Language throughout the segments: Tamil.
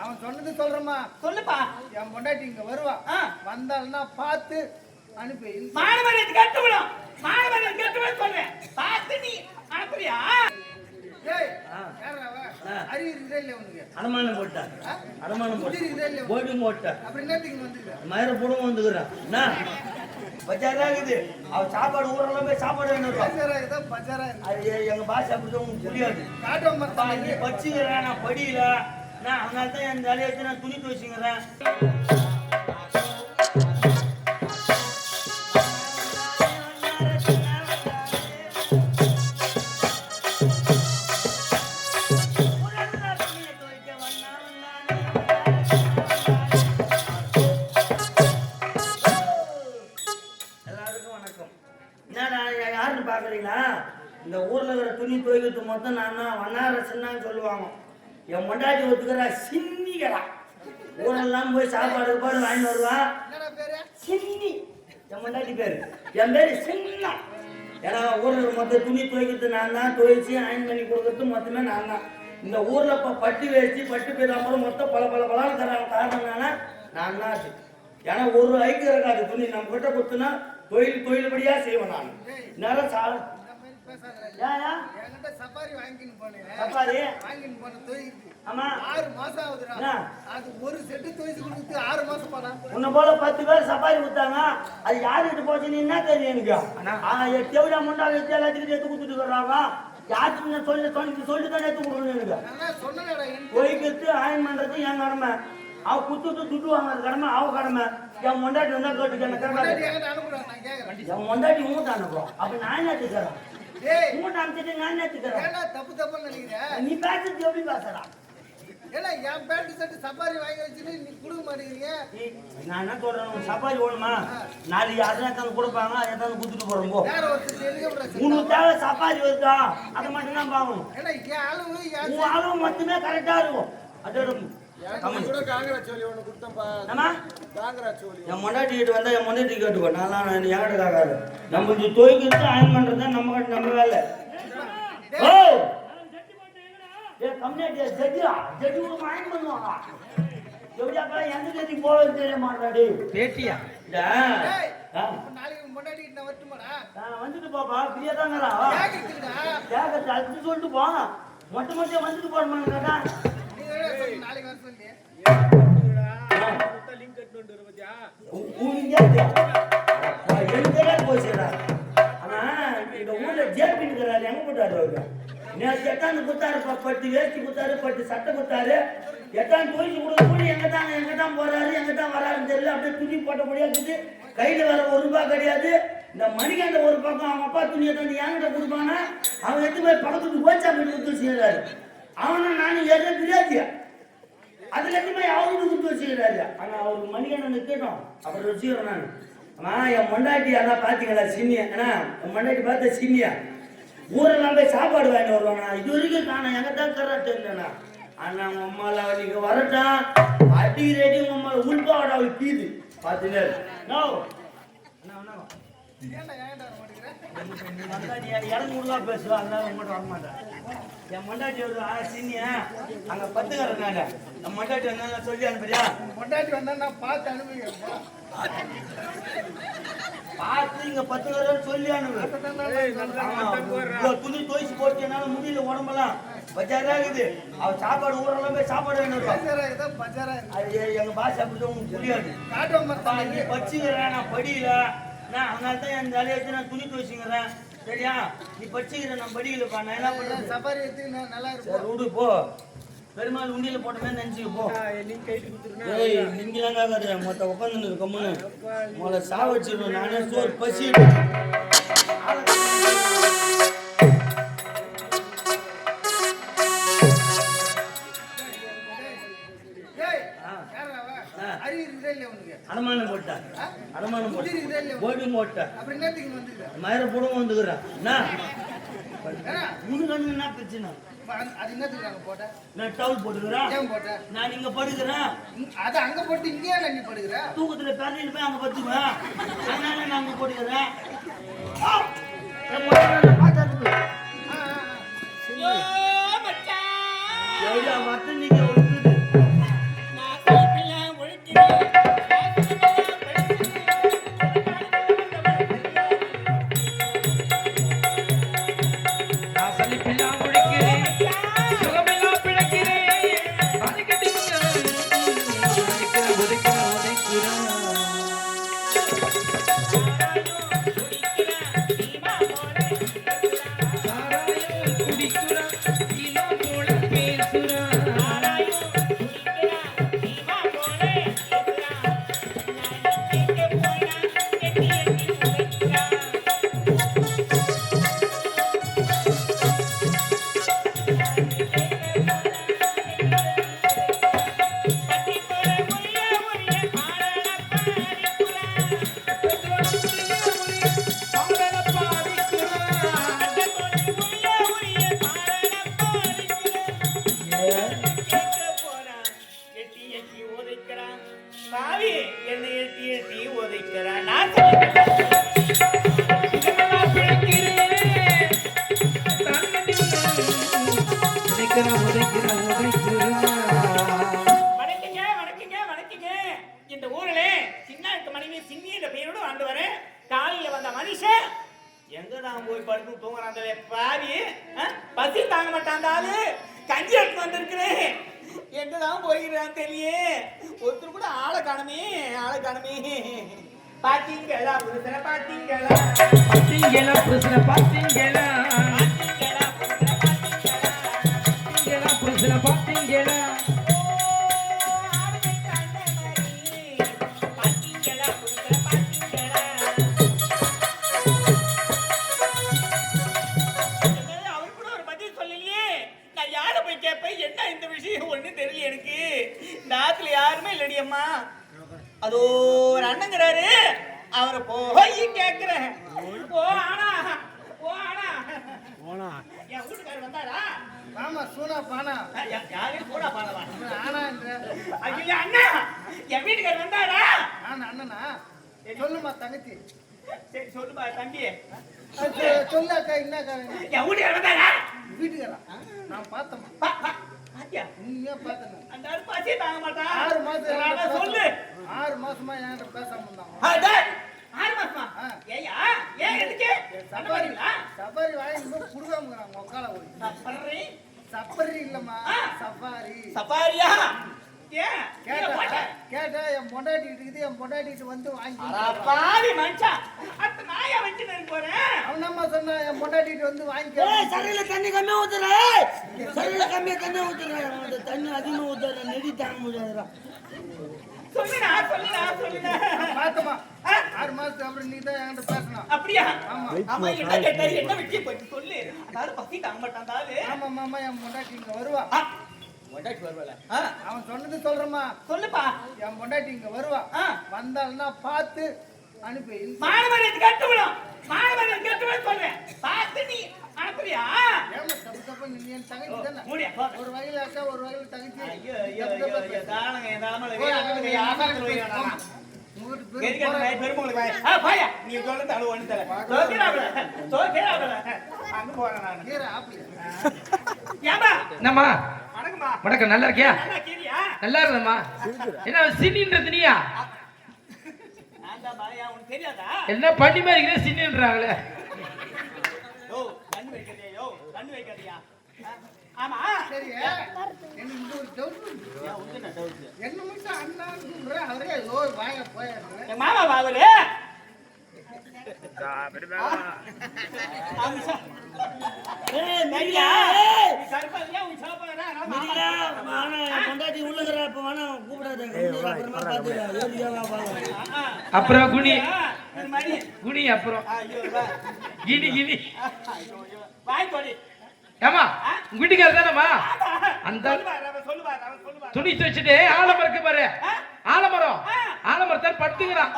அவன் சொன்னது சொல்றமா சொல்லுப்பா என் பொண்டாட்டி இங்க வருவா. வந்தாள்னா பார்த்து அனுப்பி மாணவர்கள் கட்டுவிடும் மாணவர்கள் கட்டுவிடும் சொல்றேன் பார்த்து நீ அனுப்புறியா அடமானம் போட்டா? அடமானம் போட்டா? போய்டும் போட்டா அப்புறம் என்னத்துக்கு வந்துருக்க மயிர புடம் வந்துக்கிறான் பஜாரா இருக்குது அவ சாப்பாடு ஊரெல்லாம் போய் சாப்பாடு வேணும் பஜாரா இருக்குதா பஜாரா அது எங்க பாஷை அப்படி உங்களுக்கு புரியாது. காட்டுவ அப்பா, நீ படிச்சுக்கிறேன் நான் படியில நான் அதனால தான் என் தலையை நான் துணி துவச்சிக்கிறேன். மொத்தம் நான் வண்ணாரசன்னு சொல்லுவாங்க. என் பொண்டாட்டி ஒத்துக்கிறா சின்னிக்கிறா ஊரெல்லாம் போய் சாப்பாடு பாடு வாங்கி வருவா. சின்னி. என் பொண்டாட்டி பேரு. என் பேரு சின்ன. ஏன்னா ஊர்ல மொத்த துணி துவைக்கிறது நான் தான். துவைச்சு அயன் பண்ணி கொடுக்கறது மொத்தமே நான் தான். இந்த ஊர்ல இப்ப பட்டு வேஷ்டி பட்டு பீதாம்பரம் மொத்தம் பல பல பலான்னு தராங்க காரணம் என்னன்னா நான் தான் அது. ஏன்னா ஒரு ஐக்கியம் இருக்காது. துணி நம்ம கிட்ட கொடுத்தனா தொழில் தொழில்படியா செய்வேன் நான். நேரம் சா என்கிட்ட சஃபாரி வாங்கின்னு போனேன். சப்பாரி வாங்கின்னு போன தொழிலுக்கு ஆமா. ஆறு மாசம் ஆகுதுடா. என்ன? அது ஒரு செட்டு துவைச்சு கொடுத்து ஆறு மாசம் போனா. உன்னை போல பத்து பேர் சப்பாரி கொடுத்தாங்க. அது யாருக்கிட்ட போச்சுன்னு என்ன தெரியும் எனக்கு? ஆனா எவ்வளோ முண்டா வச்சு எல்லாத்துக்கிட்ட எடுத்து கொடுத்துட்டு இருக்கிறாங்க யாருக்கு நான் சொல்லி சொல்லி சொல்லி தான் எடுத்து கொடுக்கணும் எனக்கு? பண்றது என் கடமை. அவ குத்துட்டு துட்டு வாங்குறது கடமை அவ கடமை. என் முண்டாட்டி வந்தா கேட்டுக்க என் முண்டாட்டி அனுப்புறோம் அப்ப நான் என்ன மூட்டை அனுப்பிச்சிட்டு நான் ஏன்டா தப்பு தப்புன்னு நினைக்கிறேன் நீ பேசுறது எப்படி பேசுறா ஏன்னா என் பேண்ட் செட்டு சஃபாரி வாங்கி வச்சுட்டு நீ கொடுக்க மாட்டேங்கிறீங்க? நான் என்ன சொல்றேன்? சப்பாரி வேணுமா? நாளைக்கு அதை எடுத்தாந்து கொடுப்பாங்க அதை எடுத்தாந்து கொடுத்துட்டு போறோம் போ. வேற ஒருத்தர் எனக்கு உனக்கு தேவை சப்பாரி வருதா அதை மட்டும் தான் பார்க்கணும் ஏன்னா என் அளவு உன் அளவு மட்டுமே கரெக்டா இருக்கும். அதோட என் முன்னாடி கிட்ட வந்தா என் முன்னாடி கேட்டுக்கோ நான் என்கிட்ட காக்காது. நம்ம இது துவைக்கிறது அயன் பண்றது தான். நம்ம கிட்ட நம்ம வேலை. ஓ ஏ கம்யூனிட்டி ஜட்ஜா ஜட்ஜி அயன் பண்ணுவாங்க அப்புறம் எந்த ஜட்ஜி போவது தெரிய மாட்டாடி பேட்டியா? வந்துட்டு போப்பா. ஃப்ரீயா தாங்கடா. கேட்கறது அது சொல்லிட்டு போ. மொட்டை மொட்டையா வந்துட்டு கேட்டா. நாளைக்கு லிங்க் அவரு எட்டாந்து குத்தாரு பட்டு வேஷ்டி குத்தாரு பட்டு சட்டை குத்தாரு எட்டாந்து போயிட்டு கொடுக்க கூட எங்க தான் எங்க தான் போறாரு எங்க தான் வராருன்னு தெரியல அப்படியே துணி போட்டபடியா இருக்குது கையில வேற ஒரு ரூபாய் கிடையாது இந்த மணிகாண்ட ஒரு பக்கம் அவங்க அப்பா துணியை தந்து என்கிட்ட கொடுப்பானா அவன் எடுத்து போய் பக்கத்துக்கு ஓச்சா போய் கொடுத்து செய்யறாரு அவனும் நானும் ஏதோ பிரியாதியா அதுல இருந்து போய் அவருக்கு வச்சுக்கிறாரு. ஆனா அவருக்கு மணிகண்டன் கேட்டோம். அப்புறம் வச்சுக்கிறேன் நான் ஆனா என் மொண்டாட்டி எல்லாம் பாத்தீங்களா சின்னியா ஏன்னா என் மொண்டாட்டி பார்த்த சின்னியா ஊரெல்லாம் போய் சாப்பாடு வாங்கிட்டு வருவானா இது வரைக்கும் காணும் எங்க தான் தர தெரியலண்ணா. ஆனா உங்க அம்மால நீங்க வரட்டும் அடி ரெடி உங்க அம்மா உள்பாவோட அவள் கீது. பாத்துங்க இடம் முழுதா பேசுவா அதனால உங்கள்கிட்ட வர மாட்டேன் என் மொண்டாட்டி ஒரு ஆ சின்னியா அங்க பத்துக்கிறேன் என் மொண்டாட்டி சொல்லி அனுப்புறியா? பொண்டாட்டி வந்தா நான் பார்த்து அனுபவிக்கிறேன் பார்த்து இங்க பத்து பேரோட சொல்லி அனுப்பு. துணி துவைச்சு போட்டு என்னால முடியல உடம்பெல்லாம். பஜாரா இருக்குது. அவ சாப்பாடு ஊரெல்லாம் போய் சாப்பாடு வேணும் அது எங்க பாஷை அப்படி உங்களுக்கு புரியாது. படிச்சுக்கிறேன் நான் படியில. நான் அதனால தான் என் தலையை வச்சு நான் துணி துவைச்சுக்கிறேன். சரியா? நீ படிச்சுக்கிற நான் படிக்கலப்பா. நான் என்ன பண்றது? சஃபாரி எடுத்து நல்லா இருக்கும் விடு போ. பெருமாள் உண்டியில போட்டமே நினைச்சுக்க போ. ஏய் நீங்களாம் கேட்கறது மொத்த உட்காந்து கம்முன்னு. முதல்ல சாவச்சிடணும் நானே சோறு பசி அடமானம் போடி மோட்டை மயிர புடம் வந்துக்கிறேன் உனக்கு என்ன? பிரச்சனை? அது என்னத்துக்கு போட்ட? நான் டவுல் போட்டுக்கிறேன் போட்டேன் நான் இங்க படுக்கிறேன். அது அங்க போட்டு இங்கே நீ படுக்கிற? தூக்கத்துல பேரணியில் போய் அங்க படுத்துக்குவேன். அதனால நான் அங்க போட்டுக்கிறேன் பார்த்தா மட்டன் நீங்க போயிருக்கான் தெரியல ஒருத்தர் கூட ஆளை காணுமே ஆளை காணுமே. பாத்தீங்களா புருஷனை பாத்தீங்களா? பாத்தீங்களா புருஷனை பாத்தீங்களா? பாத்தீங்களா புருஷனை பாத்தீங்களா புருஷனை பாத்தீங்களா? கேக்குறேன். ஓ ஆனா ஓ ஆனா என் வீட்டுக்காரர் வந்தாரா? ஆமா சூனா பானா. யாரு கூட பாடவா இவன் ஆனா என்ற. ஐயோ அண்ணா! என் வீட்டுக்காரர் வந்தாரா? ஆனா அண்ணனா? சொல்லுமா தங்கச்சி. சரி சொல்லுப்பா தம்பி சொல்லு அக்கா என்ன அக்கா? என் வீட்டுக்காரர் வந்தாரா? வீட்டுக்காரா? நான் பார்த்தேம்மா. பா, பா, பாத்தியா? உண்மையா பார்த்தேன் அந்த பசியே தாங்க மாட்டான். ஆறு மாசம் நான் என்கிட்ட சொல்லு. பேச- ஆறு மாசமா என்கிட்ட பேசாம இருந்தாங்க ஆறு மாசமா ஆ. ஏய்யா ஏன் எதுக்கு? பண்ணீங்களா சப்பாரி வாங்கி போய் குடுக்காமங்கிறாங்க உக்கால போய். சப்பரி சப்பரி இல்லம்மா. சஃபாரி கீழே கேட்டா என் பொண்டாட்டி இருக்குது என் பொண்டாட்டிட்டு வந்து வாங்கி மனுஷன் அடுத்த நாயா போறேன் அவன் அம்மா சொன்னா என் பொண்டாட்டிட்டு வந்து ஏய் வாங்கி சரியில்ல தண்ணி கம்மியா ஊத்துற. சரியில்ல கம்மியா தண்ணி ஊத்துற. தண்ணி அதிகமா ஊத்தாத நெடி தாங்க முடியாதுடா. சொல்லுடா சொல்லுடா சொல்லுடா. பார்த்தமா ஆ? ஆறு மாசத்துக்கு அப்புறம் நீ தான் என்கிட்ட பேசணும். அப்படியா? ஆமா. ஆமா என்ன கேட்டாரு என்ன விஷயம் போய் சொல்லு. அதாவது பசி தாங்க மாட்டான் ஆளு ஆமா மாமா என் பொண்டாட்டி இங்க வருவா. பொண்டாட்டி வருவாளா? அவன் சொன்னது சொல்றமா சொல்லுப்பா. என் பொண்டாட்டி இங்க வருவா. ஆ. வந்தாள்னா பார்த்து அனுப்பி. மாணவர்கள் கட்டுவிடும். மாணவர்கள் கட்டுவிடும் சொல்றேன். பார்த்து நீ அனுப்புறியா? ஏமா தப்பு தப்பு. நீ என் தங்கச்சி தானே. ஒரு வகையில அக்கா ஒரு வகையில தங்கச்சி. ஐயோ ஐயோ ஐயோ ஐயோ தானங்க தானங்க நீ சொல்றது அழுவ ஒண்ணு தர. அங்க போறேன் நானு. என்னம்மா. வணக்கம் நல்லா இருக்கியா? நல்லா இருந்தம்மா. என்ன சின்னின்றது நீயா? என்ன பண்ணி மாதிரி சின்னின்றாங்களே. ஆமா. சரி எனக்கு இந்த ஒரு டவுட் என்ன மட்டும் அண்ணான்னு கூப்பிடுற அவரே ஏதோ வாங்க போயிடுறேன் என் மாமா கூப்பிடாத. அப்புறமா குனி. குனி அப்புறம். ஐயோ, ஐயோ. வாய் கொடி. ஏமா உங்க வீட்டுக்காரர் தானம்மா அந்த சொல்லுவாரு, அவன் சொல்லுவாரு, அவன் சொல்லுவாரு. துணி துவச்சிட்டு ஆலமரம் இருக்கு பாரு ஆ? ஆலமரம் ஆ. ஆலமரத்தால் படுத்துக்கிறான்.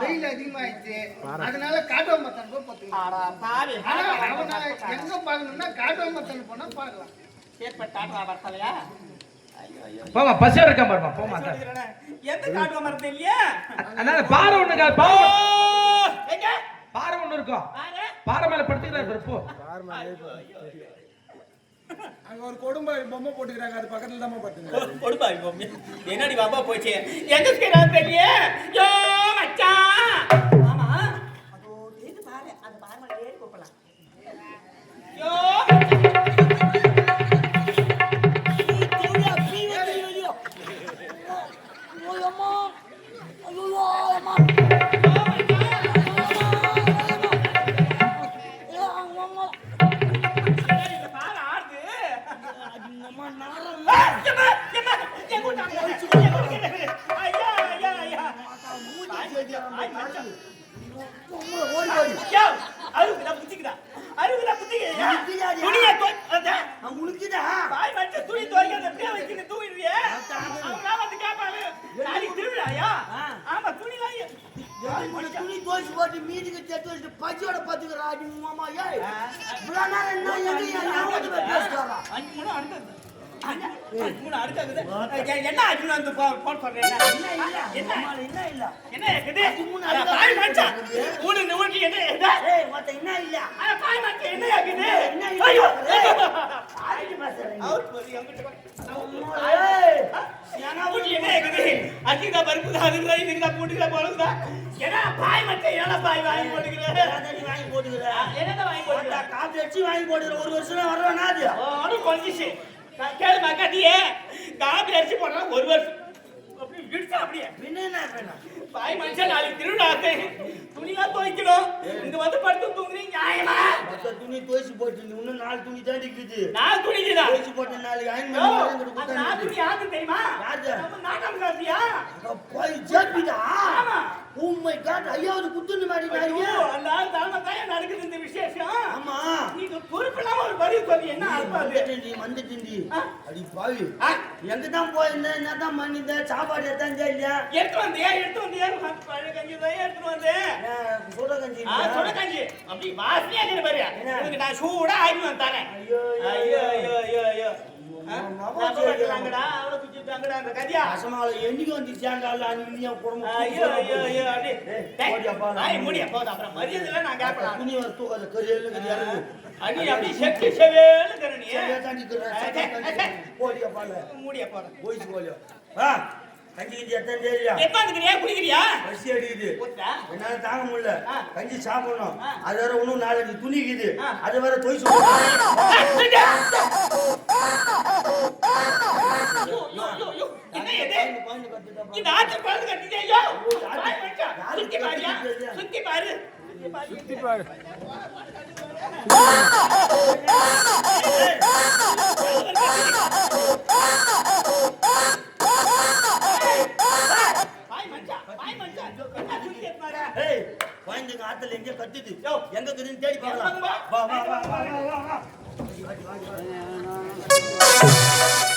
வெயில் அதிகமாயிடுச்சு அதனால காட்டுவமத்தான் போய் பத்துக்கலாம் எங்க பாக்கணும்னா காட்டுவமத்தான் போனா பாக்கலாம். போமா பசியா இருக்கா பாருமா போமா. எந்த காட்டுவ மரத்து இல்லையா? அதனால ஒண்ணு ஓ, பாறை எங்க? பாறை ஒண்ணு இருக்கும் பாரு. பாறை மேல படுத்துக்கிறாரு போ. அங்க ஒரு கொடுமை பொம்மை போட்டுக்கிறாங்க அது பக்கத்துல தான் பட்டுங்க கொ- கொடுப்பா இப்போ. என்னடி பாப்பா போச்சு எங்க இருக்கிறான் புத்திக்குதா? புத்திக்காதயா? துணியை தோ- அதான். உனக்குதா? பாய் மச்ச துணி துவைக்காத அப்படியே வச்சுட்டு தூங்கிடுவியே. அவங்களாம் வந்து கேட்பாங்க நாளைக்கு திருவிழாயா. ஆமா மூணு துணி தோச்சு போட்டு மீதிக்கு சேர்த்து வச்சுட்டு பச்சையோட பாத்துக்கிறா அடி மாமா? ஏய் இவ்வளவு நேரம் என்ன எங்க என் ஞாபகத்துல பேசுறாரா அஞ்சு மூணு அடுத்தது என்ன அர்ஜுன் வந்து போன் சொல்றேன் என்ன? இல்ல என்ன? என்ன இல்ல என்ன இருக்குது அட. பாய் மச்சான். மூணு நிமிஷம் என்ன என்ன ஏய் மத்த என்ன இல்ல? அட பாய் மச்சான் என்ன இருக்குது என்ன இல்ல? ஐயோ. அவுட் போய் ஏய், ஊட்டி என்ன இருக்குது அக்கிதா பருப்பு தான் போட்டுக்கிற போலக்குதா ஏன்னா பாய் மச்சான் ஏன்னா பாய் வாங்கி போட்டுக்கிற? நீ வாங்கி போட்டுக்கிற? என்னதான் வாங்கி போட்டுக்கிற? காப்பி அடிச்சு வாங்கி போட்டுக்கிற. ஒரு வருஷம் வரவேனா அது. கொஞ்சிச்சு கேளு மக்காட்டியே காப்பி அரிசி போட்டா ஒரு வருஷம். அப்படி இடிச்சா அப்படியே. என்ன பாய் மனுஷன் நாளைக்கு திருவிழாக்கு துணிலாம் துவைக்கணும். இங்க வந்து படுத்து தூங்குறீங்க நியாயமா? மத்த துணி துவைச்சு போட்டு இன்னும் நாலு துணி தான் இருக்குது. துணிக்குதான் துவைச்சு போட்டு நாளைக்கு அயன் பண்ணி துணி யாருக்கு தெரியுமா? யாரு? நம்ம நாட்டம் காசியா போய் ஆமா. ஓ மை காட் ஐயாவது குத்துன்னு மாதிரி நாளைக்கு அந்த ஆள் தலைமை தான் நடக்குது இந்த விசேஷம் ஆமா நீங்க பொறுப்பில்லாம ஒரு பதில் சொல்லி என்ன வந்துட்டேன்டி. ஆ. அடி பாவி. எங்க தான் போயிருந்தேன் என்ன தான் பண்ணிருந்தேன் சாப்பாடு எத்தான் இல்லையா? எடுத்து வந்தியா? எடுத்து வந்தியா? பழைய கஞ்சி தான் எடுத்து வந்தேன் சுட கஞ்சி? சுட கஞ்சி. அப்படி வாசனையா இருக்குது பாரு. நான் சூடா ஆக்கி வந்து தரேன் ஐயோ, ஐயோ ஐயோ ஐயோ. என்னைக்கு வந்துச்சாங்க. அப்புறம் மரியாதையில நான் கேட்பேன். துணி வர தூக்காத கரியல்னு கறி இறங்கு அடி, அப்படி செவேல்னு இருக்கிற நீ. சரியா தாண்டி இருக்கிற. போடியா பால மூடியா, போதும். போயிச்சு போலியோ வா கஞ்சி கஞ்சி எத்தனை தெரியா எப்ப வந்துக்கிறியா, குடிக்கிறியா? பசி அடிக்குது. என்னால தாங்க முடியல. கஞ்சி சாப்பிடணும். அது வேற இன்னும் நாலஞ்சு துணி இருக்குது ஆ. அது வேற தொய் சொல்லணும் ஏய், நில்லு. சுத்தி பாரு. சுத்தி பாரு. குழந்தைங்க ஆத்துல எங்க கத்துது எங்க இருக்குதுன்னு தேடி பார்க்கலாம் வா, வா வா, வா வா வா,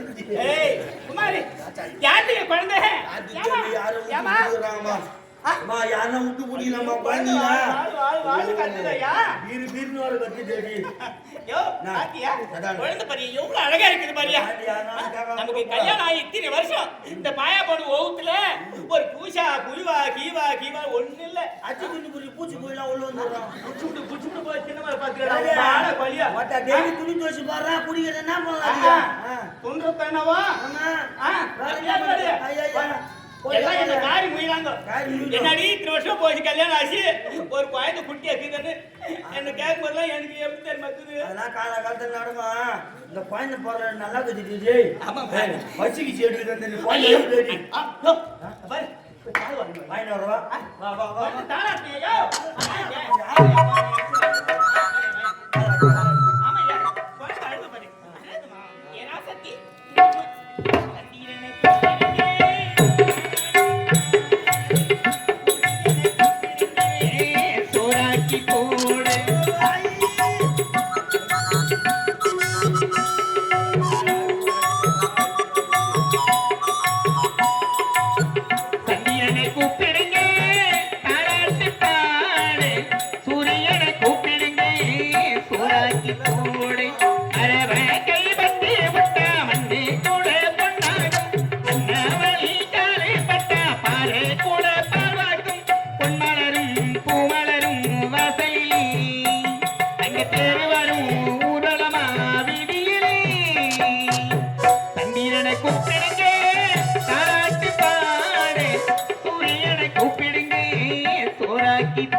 இருக்குது ஏய், குமாரி, யார்கிட்ட குழந்தை? அம்மா விட்டு பிடிக்கலாமா குழந்தை குழந்தைங்க வாழ், வாழ், வாழ், வாழ் கத்துதையா? பீரு பீருன்னு ஒரு யோ. பாத்தியா? அதான். குழந்தை பாரியா, எவ்வளவு அழகா இருக்குது பாரியா? நமக்கு கல்யாணம் ஆகி இத்தனை வருஷம். இந்த பாயா போன ஓவுத்துல ஒரு பூசா புழுவா கீவா கீவா ஒண்ணு இல்ல. அச்சு துணி புரி பூச்சி போயெல்லாம் உள்ள வந்துடுறோம் புச்சுட்டு புச்சுட்டு போய் சின்னமா பாத்துக்கிறா பலியா ஒட்டா டெய்லி துணி துவச்சு பாடுறா குடிக்கிறது என்ன பண்ணலாம் தொன்று ஆமா ஆ, எல்லாம் என்ன. காரி. என்னடி இத்தனை வருஷம் போச்சு கல்யாணம் ஆச்சு? ஒரு குழந்தை குட்டி இருக்குதுன்னு என்ன கேட்கும் போதெல்லாம் எனக்கு எப்படி தெரியுமா இருக்குது? அதெல்லாம் கால காலத்துல நடக்கும்? இந்த குழந்தை போடுற நல்லா கத்திட்டு டேய் ஆமா. ஏய், பசிக்கு எடுக்குது அந்த நீ குழந்தை எடுக்குது ஆ, யோ, பாரு, போய் பால் வாங்கிட்டு வா. வாங்கிட்டு வரவா? வா வா வா. வந்து கூட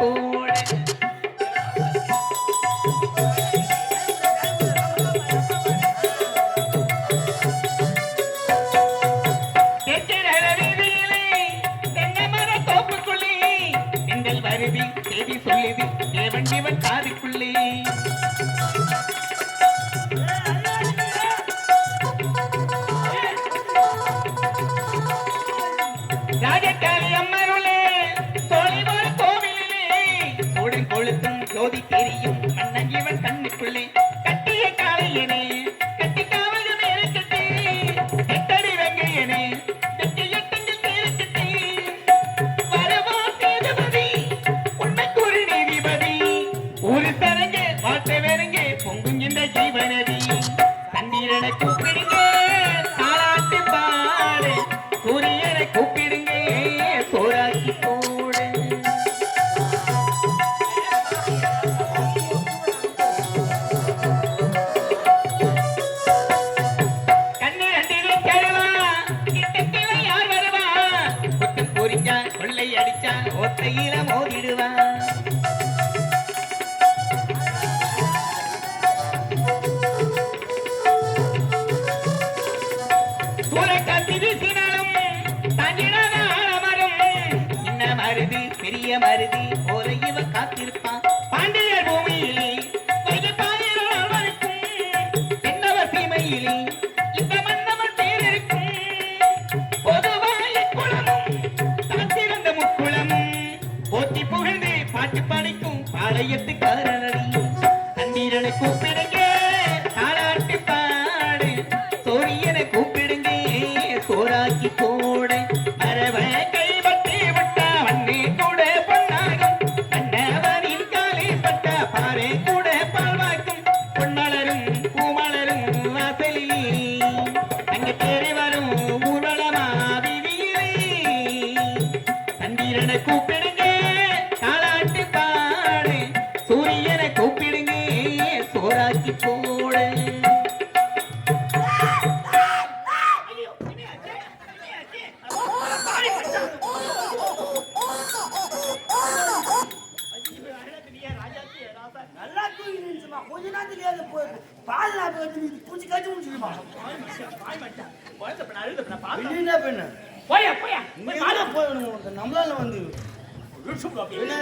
Oh. ஒத்தையில மோதிடுவான். படிக்கும் பாளையத்துக்காரனடி தண்ணீரனை கூப்பிட என்ன